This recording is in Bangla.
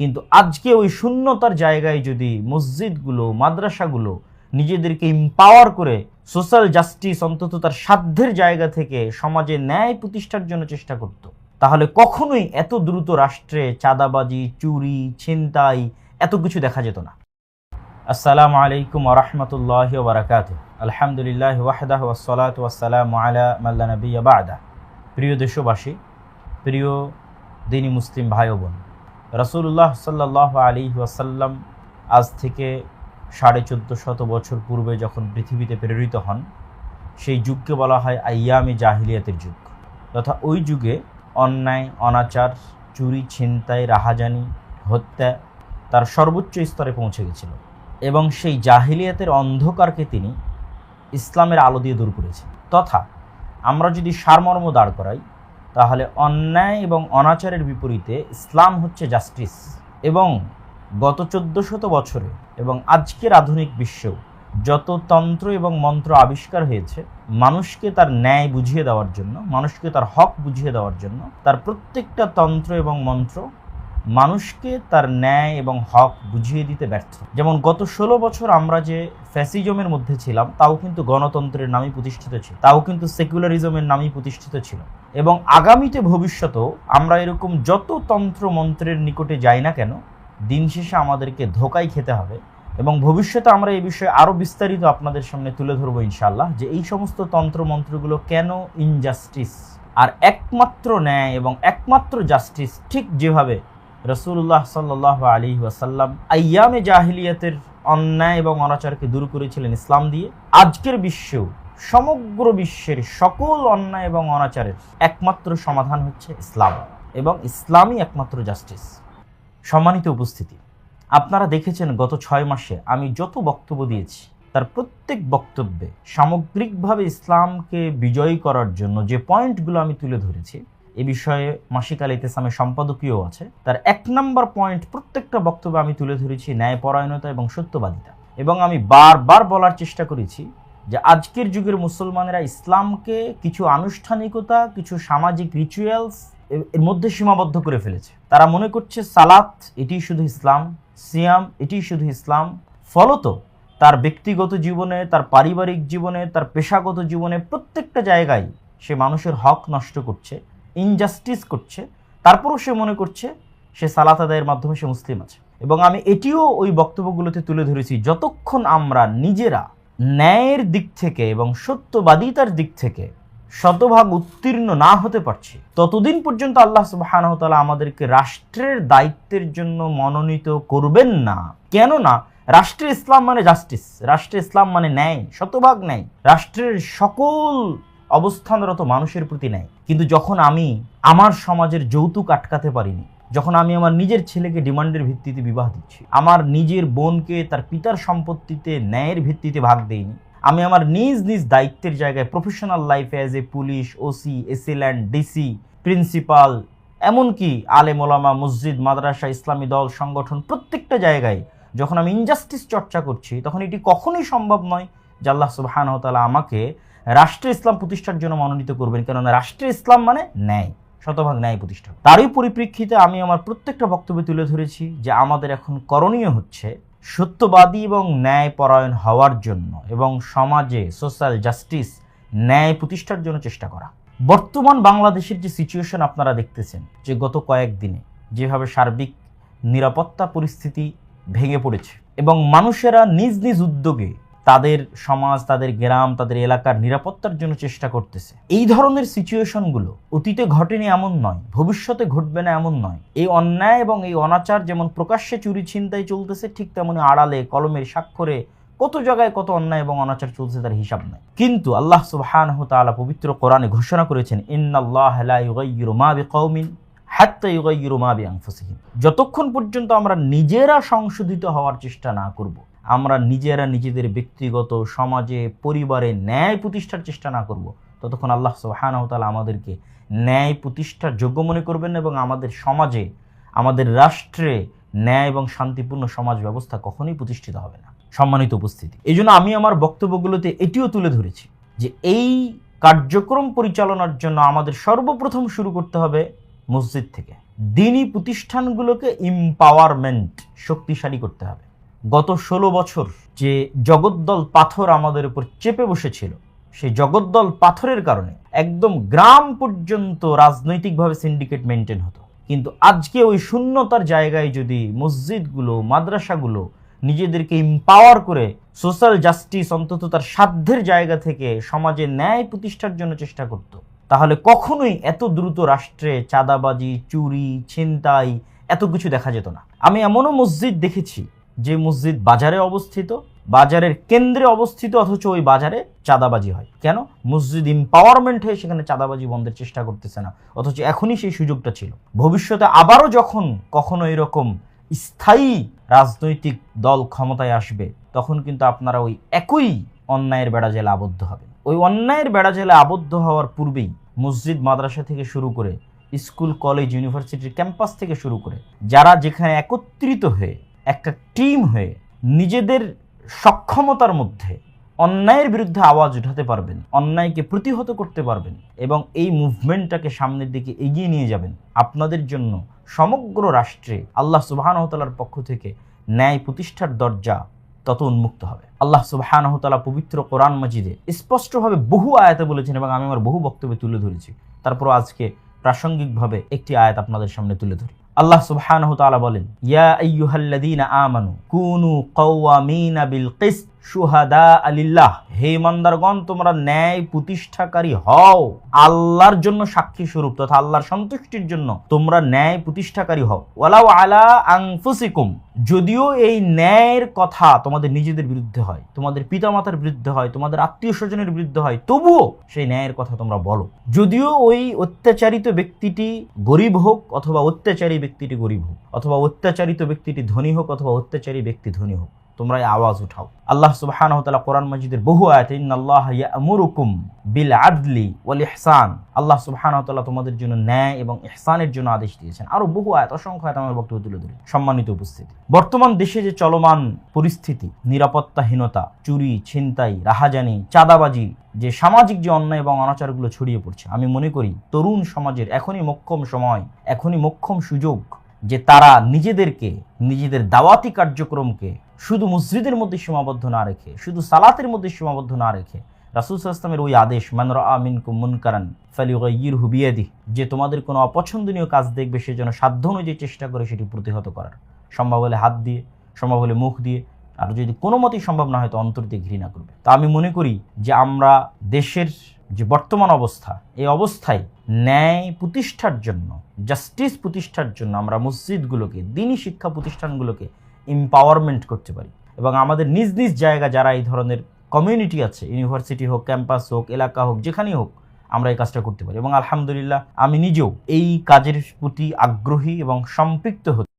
কিন্তু আজকে ওই শূন্যতার জায়গায় যদি মসজিদগুলো, মাদ্রাসাগুলো নিজেদেরকে ইম্পাওয়ার করে সোশ্যাল জাস্টিস অন্তত তার সাধ্যের জায়গা থেকে সমাজে ন্যায় প্রতিষ্ঠার জন্য চেষ্টা করত, তাহলে কখনোই এত দ্রুত রাষ্ট্রে চাঁদাবাজি, চুরি, ছিনতাই এত কিছু দেখা যেত না। আসসালামু আলাইকুম ওরহমতুল্লাহ বারাকাত আলহামদুলিল্লাহ ওয়াহদাহ ওয়াসসালাতু ওয়াসসালামু আলা মাল্লা নবিয়্যা বা'দা। প্রিয় দেশবাসী, প্রিয় দিনী মুসলিম ভাই বোন রসুল্লাহ সাল্লাহ আলী ওয়াসাল্লাম আজ থেকে সাড়ে চোদ্দ শত বছর পূর্বে যখন পৃথিবীতে প্রেরিত হন, সেই যুগকে বলা হয় আইয়ামি জাহিলিয়াতের যুগ। তথা ওই যুগে অন্যায়, অনাচার, চুরি, ছিনতাই, রাহাজানি, হত্যা তার সর্বোচ্চ স্তরে পৌঁছে গেছিল এবং সেই জাহিলিয়াতের অন্ধকারকে তিনি ইসলামের আলো দিয়ে দূর করেছেন। তথা আমরা যদি সারমর্ম দাঁড় করাই তাহলে অন্যায় এবং অনাচারের বিপরীতে ইসলাম হচ্ছে জাস্টিস। এবং গত চোদ্দ শত বছরে এবং আজকের আধুনিক বিশ্বেও যত তন্ত্র এবং মন্ত্র আবিষ্কার হয়েছে, মানুষকে তার ন্যায় বুঝিয়ে দেওয়ার জন্য, মানুষকে তার হক বুঝিয়ে দেওয়ার জন্য, তার প্রত্যেকটা তন্ত্র এবং মন্ত্র মানুষকে তার ন্যায় এবং হক বুঝিয়ে দিতে ব্যর্থ। যেমন গত ষোলো বছর আমরা যে ফ্যাসিজমের মধ্যে ছিলাম, তাও কিন্তু গণতন্ত্রের নামই প্রতিষ্ঠিত ছিল, তাও কিন্তু সেকুলারিজমের নামই প্রতিষ্ঠিত ছিল। এবং আগামীতে ভবিষ্যতেও আমরা এরকম যত তন্ত্র মন্ত্রের নিকটে যাই না কেন, দিন শেষে আমাদেরকে ধোকাই খেতে হবে। এবং ভবিষ্যতে আমরা এই বিষয়ে আরও বিস্তারিত আপনাদের সামনে তুলে ধরবো ইনশাল্লাহ যে এই সমস্ত তন্ত্র মন্ত্রগুলো কেন ইনজাস্টিস আর একমাত্র ন্যায় এবং একমাত্র জাস্টিস ঠিক যেভাবে রসুল্লাহ সাল্লাহ আলী ওয়াসাল্লাম আয়ামে জাহিলিয়াতের অন্যায় এবং অনাচারকে দূর করেছিলেন ইসলাম দিয়ে। আজকের বিশ্বেও সমগ্র বিশ্বের সকল অন্যায় এবং অনাচারের একমাত্র সমাধান হচ্ছে ইসলাম এবং ইসলামই একমাত্র জাস্টিস। সম্মানিত উপস্থিতি, আপনারা দেখেছেন গত ছয় মাসে আমি যত বক্তব্য দিয়েছি, তার প্রত্যেক বক্তব্যে সামগ্রিকভাবে ইসলামকে বিজয়ী করার জন্য যে পয়েন্টগুলো আমি তুলে ধরেছি এ বিষয়ে মাসিক আল ইতেসামের সম্পাদকীয় আছে। তার এক নম্বর পয়েন্ট প্রত্যেকটা বক্তব্যে আমি তুলে ধরেছি, ন্যায়পরায়ণতা এবং সত্যবাদিতা। এবং আমি বারবার বলার চেষ্টা করেছি যে আজকের যুগের মুসলমানেরা ইসলামকে কিছু আনুষ্ঠানিকতা, কিছু সামাজিক রিচুয়ালস এর মধ্যে সীমাবদ্ধ করে ফেলেছে। তারা মনে করছে সালাত এটি শুধু ইসলাম, সিয়াম এটি শুধু ইসলাম। ফলত তার ব্যক্তিগত জীবনে, তার পারিবারিক জীবনে, তার পেশাগত জীবনে প্রত্যেকটা জায়গায় সে মানুষের হক নষ্ট করছে। ইনজাস্টিস করছে, তারপরও সে মনে করছে সে সালাত আদায়ের মাধ্যমে সে মুসলিম আছে। এবং আমি এটিও ওই বক্তব্যগুলোতে তুলে ধরেছি, যতক্ষণ আমরা নিজেরা ন্যায়ের দিক থেকে এবং সত্যবাদিতার দিক থেকে শতভাগ উত্তীর্ণ না হতে পারছি, ততদিন পর্যন্ত আল্লাহ সুবাহানহতালা আমাদেরকে রাষ্ট্রের দায়িত্বের জন্য মনোনীত করবেন না। কেননা রাষ্ট্রের ইসলাম মানে জাস্টিস রাষ্ট্রের ইসলাম মানে ন্যায়, শতভাগ ন্যায়। রাষ্ট্রের সকল অবস্থানরত মানুষের প্রতি নেয়। কিন্তু যখন আমি আমার সমাজের যৌতুক আটকাতে পারিনি, যখন আমি আমার নিজের ছেলেকে ডিমান্ডের ভিত্তিতে বিবাহ দিচ্ছি, আমার নিজের বোনকে তার পিতার সম্পত্তিতে ন্যায়ের ভিত্তিতে ভাগ দেইনি, আমি আমার নিজ নিজ দায়িত্বের জায়গায় প্রফেশনাল লাইফে as a police OC AC land DC principal এমনকি আলেম ওলামা, মসজিদ, মাদ্রাসা, ইসলামী দল, সংগঠন প্রত্যেকটা জায়গায় যখন আমি ইনজাস্টিস চর্চা করছি, তখন এটি কখনোই সম্ভব নয় যে আল্লাহ সুবাহানতালা আমাকে রাষ্ট্রে ইসলাম প্রতিষ্ঠার জন্য মনোনীত করবেন। কেননা রাষ্ট্রে ইসলাম মানে ন্যায়, শতভাগ ন্যায় প্রতিষ্ঠা। তারই পরিপ্রেক্ষিতে আমি আমার প্রত্যেকটা বক্তব্যে তুলে ধরেছি যে আমাদের এখন করণীয় হচ্ছে সত্যবাদী এবং ন্যায়পরায়ণ হওয়ার জন্য এবং সমাজে সোশ্যাল জাস্টিস ন্যায় প্রতিষ্ঠার জন্য চেষ্টা করা। বর্তমান বাংলাদেশের যে সিচুয়েশন আপনারা দেখতেছেন, যে গত কয়েকদিনে যেভাবে সার্বিক নিরাপত্তা পরিস্থিতি ভেঙে পড়েছে এবং মানুষেরা নিজ নিজ উদ্যোগে তাদের সমাজ, তাদের গ্রাম, তাদের এলাকার নিরাপত্তার জন্য চেষ্টা করতেছে। এই ধরনের সিচুয়েশনগুলো অতীতে ঘটেনি এমন নয়, ভবিষ্যতে ঘটবে না এমন নয়। এই অন্যায় এবং এই অনাচার যেমন প্রকাশ্যে চুরি ছিনতাই চলতেছে, ঠিক তেমনি আড়ালে, কলমের স্বাক্ষরে কত জায়গায় কত অন্যায় এবং অনাচার চলছে তার হিসাব নাই। কিন্তু আল্লাহ সুবহানাহু তাআলা পবিত্র কোরআনে ঘোষণা করেছেন, ইন্নাল্লাহ বিকওমিন হাত্তা ইউগাইয়িরু মা যতক্ষণ পর্যন্ত আমরা নিজেরা সংশোধিত হওয়ার চেষ্টা না করব আমরা নিজেরা নিজেদের ব্যক্তিগত সমাজে, পরিবারে ন্যায় প্রতিষ্ঠার চেষ্টা না করব। ততক্ষণ আল্লাহ সুবাহানহতালা আমাদেরকে ন্যায় প্রতিষ্ঠার যোগ্য মনে করবেন এবং আমাদের সমাজে, আমাদের রাষ্ট্রে ন্যায় এবং শান্তিপূর্ণ সমাজ ব্যবস্থা কখনোই প্রতিষ্ঠিত হবে না। সম্মানিত উপস্থিতি। এই আমি আমার বক্তব্যগুলোতে এটিও তুলে ধরেছি যে এই কার্যক্রম পরিচালনার জন্য আমাদের সর্বপ্রথম শুরু করতে হবে মসজিদ থেকে। দিনী প্রতিষ্ঠানগুলোকে এম্পাওয়ারমেন্ট শক্তিশালী করতে হবে। গত ষোলো বছর যে জগদ্দল পাথর আমাদের উপর চেপে বসেছিল, সেই জগদ্দল পাথরের কারণে একদম গ্রাম পর্যন্ত রাজনৈতিকভাবে সিন্ডিকেট মেনটেন হতো। কিন্তু আজকে ওই শূন্যতার জায়গায় যদি মসজিদগুলো, মাদ্রাসাগুলো নিজেদেরকে এম্পাওয়ার করে সোশ্যাল জাস্টিস অন্তত তার সাধ্যের জায়গা থেকে সমাজে ন্যায় প্রতিষ্ঠার জন্য চেষ্টা করত, তাহলে কখনোই এত দ্রুত রাষ্ট্রে চাঁদাবাজি, চুরি, ছিনতাই এত কিছু দেখা যেত না। আমি এমনও মসজিদ দেখেছি যে মসজিদ বাজারে অবস্থিত, বাজারের কেন্দ্রে অবস্থিত, অথচ ওই বাজারে চাঁদাবাজি হয়। কেন? মসজিদ এম্পাওয়ারমেন্ট হয়ে সেখানে চাঁদাবাজি বন্ধের চেষ্টা করতেছে না। অথচ এখনই সেই সুযোগটা ছিল। ভবিষ্যতে আবারও যখন কখনো এরকম স্থায়ী রাজনৈতিক দল ক্ষমতায় আসবে, তখন কিন্তু আপনারা ওই একই অন্যায়ের বেড়াজেলে আবদ্ধ হবেন। ওই অন্যায়ের বেড়াজেলে আবদ্ধ হওয়ার পূর্বেই মসজিদ মাদ্রাসা থেকে শুরু করে, স্কুল, কলেজ, ইউনিভার্সিটির ক্যাম্পাস থেকে শুরু করে, যারা যেখানে একত্রিত হয়ে একটা টিম হয়ে নিজেদের সক্ষমতার মধ্যে অন্যায়ের বিরুদ্ধে আওয়াজ উঠাতে পারবেন, অন্যায়কে প্রতিহত করতে পারবেন এবং এই মুভমেন্টটাকে সামনের দিকে এগিয়ে নিয়ে যাবেন। আপনাদের জন্য সমগ্র রাষ্ট্রে আল্লাহ সুবাহানহতালার পক্ষ থেকে ন্যায় প্রতিষ্ঠার দরজা তত উন্মুক্ত হবে। আল্লাহ সুবাহানহতালা পবিত্র কোরআন মাজিদে স্পষ্টভাবে বহু আয়াতে বলেছেন এবং আমি আমার বহু বক্তব্যে তুলে ধরেছি। তারপর আজকে প্রাসঙ্গিকভাবে একটি আয়াত আপনাদের সামনে তুলে ধরি। আল্লাহ সুবহানাহু তাআলা বলেন ইয়া আইয়ুহাল্লাযীনা আমানু কুনু কাওয়ামিনা বিল কিসত শুহাদা আলিল্লাহ, হে ইমানদারগণ, তোমরা ন্যায় প্রতিষ্ঠাকারী হও। আল্লাহর জন্য সাক্ষী স্বরূপ তথা আল্লাহর সন্তুষ্টির জন্য তোমরা ন্যায় প্রতিষ্ঠাকারী হও। ওয়ালাউ আলা আনফুসিকুম, যদিও এই ন্যায়ের কথা তোমাদের নিজেদের বিরুদ্ধে হয়, তোমাদের পিতামাতার বিরুদ্ধে হয়, তোমাদের আত্মীয় স্বজনের বিরুদ্ধে হয়, তবুও সেই ন্যায়ের কথা তোমরা বলো। যদিও ওই অত্যাচারিত ব্যক্তিটি গরিব হোক অথবা অত্যাচারী ব্যক্তিটি গরিব হোক, অথবা অত্যাচারিত ব্যক্তিটি ধনী হোক অথবা অত্যাচারী ব্যক্তি ধনী হোক তোমরা আওয়াজ উঠাও। আল্লাহ তাআলা কোরআন মাজিদের বহু আয়াতে ইয়া'মুরুকুম বিল আদলি ওয়াল ইহসান। আল্লাহ সুবহানাহু ওয়া তোমাদের জন্য ন্যায় এবং ইহসানের জন্য আদেশ দিয়েছেন। আরও বহু আয়াত, অসংখ্য আয়াত আমার বক্তব্য তুলে ধরে। সম্মানিত উপস্থিতি। বর্তমান দেশে যে চলমান পরিস্থিতি, নিরাপত্তাহীনতা, চুরি, ছিনতাই, রাহাজানি, চাঁদাবাজি, যে সামাজিক যে অন্যায় এবং অনাচারগুলো ছড়িয়ে পড়ছে, আমি মনে করি তরুণ সমাজের এখনই মোক্ষম সময়, এখনই মোক্ষম সুযোগ যে তারা নিজেদেরকে, নিজেদের দাওয়াতি কার্যক্রমকে শুধু মসজিদের মধ্যে সীমাবদ্ধ না রেখে, শুধু সালাতের মধ্যে সীমাবদ্ধ না রেখে রাসুল ইসলামের ওই আদেশ মানর আমিন মুনকারান ফালিউর হুবিয়াদি যে তোমাদের কোনো অপছন্দনীয় কাজ দেখবে, সে যেন সাধ্য অনুযায়ী চেষ্টা করে সেটি প্রতিহত করার। সম্ভব হলে হাত দিয়ে, সম্ভব হলে মুখ দিয়ে, আর যদি কোনো মতেই সম্ভব না হয়, তো অন্তর দিয়ে ঘৃণা করবে। তা আমি মনে করি যে আমরা দেশের যে বর্তমান অবস্থা, এই অবস্থায় ন্যায় প্রতিষ্ঠার জন্য, জাস্টিস প্রতিষ্ঠার জন্য আমরা মসজিদগুলোকে, দিনী শিক্ষা প্রতিষ্ঠানগুলোকে এম্পাওয়ারমেন্ট করতে পারি। এবং আমাদের নিজ নিজ জায়গা যারা এই ধরনের কমিউনিটি আছে ইউনিভার্সিটি হোক ক্যাম্পাস হোক, এলাকা হোক, যেখানেই হোক, আমরা এই কাজটা করতে পারি। এবং আলহামদুলিল্লাহ, আমি নিজেও এই কাজের প্রতি আগ্রহী এবং সম্পৃক্ত হতে